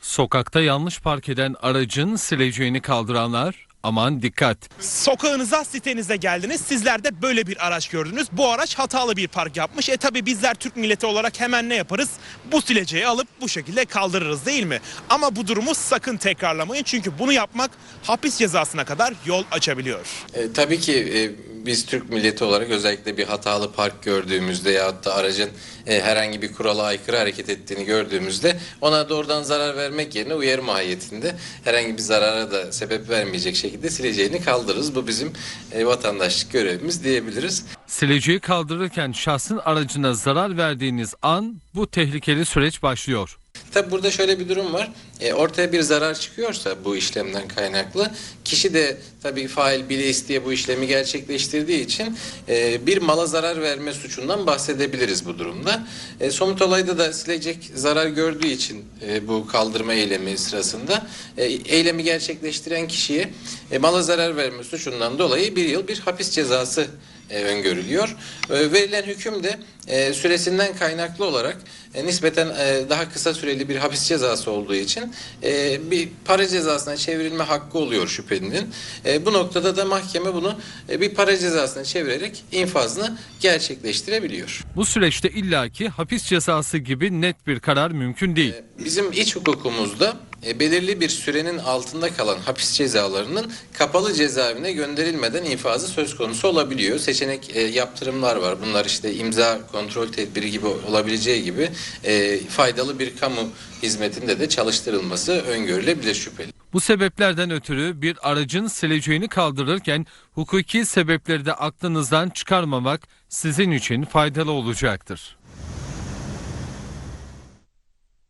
Sokakta yanlış park eden aracın sileceğini kaldıranlar aman dikkat. Sokağınıza, sitenize geldiniz. Sizler de böyle bir araç gördünüz. Bu araç hatalı bir park yapmış. E tabi bizler Türk milleti olarak hemen ne yaparız? Bu sileceği alıp bu şekilde kaldırırız değil mi? Ama bu durumu sakın tekrarlamayın. Çünkü bunu yapmak hapis cezasına kadar yol açabiliyor. E, tabii ki e, biz Türk milleti olarak özellikle bir hatalı park gördüğümüzde ya da aracın e, herhangi bir kurala aykırı hareket ettiğini gördüğümüzde ona doğrudan zarar vermek yerine uyarı mahiyetinde herhangi bir zarara da sebep vermeyecek şekilde sileceğini kaldırırız. Bu bizim e, vatandaşlık görevimiz diyebiliriz. Sileceği kaldırırken şahsın aracına zarar verdiğiniz an bu tehlikeli süreç başlıyor. Tabi burada şöyle bir durum var. E, ortaya bir zarar çıkıyorsa bu işlemden kaynaklı kişi de tabii fail bile isteye bu işlemi gerçekleştirdiği için e, bir mala zarar verme suçundan bahsedebiliriz bu durumda. E, somut olayda da silecek zarar gördüğü için e, bu kaldırma eylemi sırasında e, eylemi gerçekleştiren kişiye e, mala zarar verme suçundan dolayı bir yıl bir hapis cezası e, öngörülüyor. E, verilen hüküm de e, süresinden kaynaklı olarak e, nispeten e, daha kısa süreli bir hapis cezası olduğu için e, bir para cezasına çevrilme hakkı oluyor şüphelinin. E, bu noktada da mahkeme bunu e, bir para cezasına çevirerek infazını gerçekleştirebiliyor. Bu süreçte illaki hapis cezası gibi net bir karar mümkün değil. Bizim iç hukukumuzda e, belirli bir sürenin altında kalan hapis cezalarının kapalı cezaevine gönderilmeden infazı söz konusu olabiliyor. Seçenek e, yaptırımlar var. Bunlar işte imza kontrol tedbiri gibi olabileceği gibi e, faydalı bir kamu hizmetinde de çalıştırılması öngörülebilir şüpheli. Bu sebeplerden ötürü bir aracın sileceğini kaldırırken hukuki sebepleri de aklınızdan çıkarmamak sizin için faydalı olacaktır.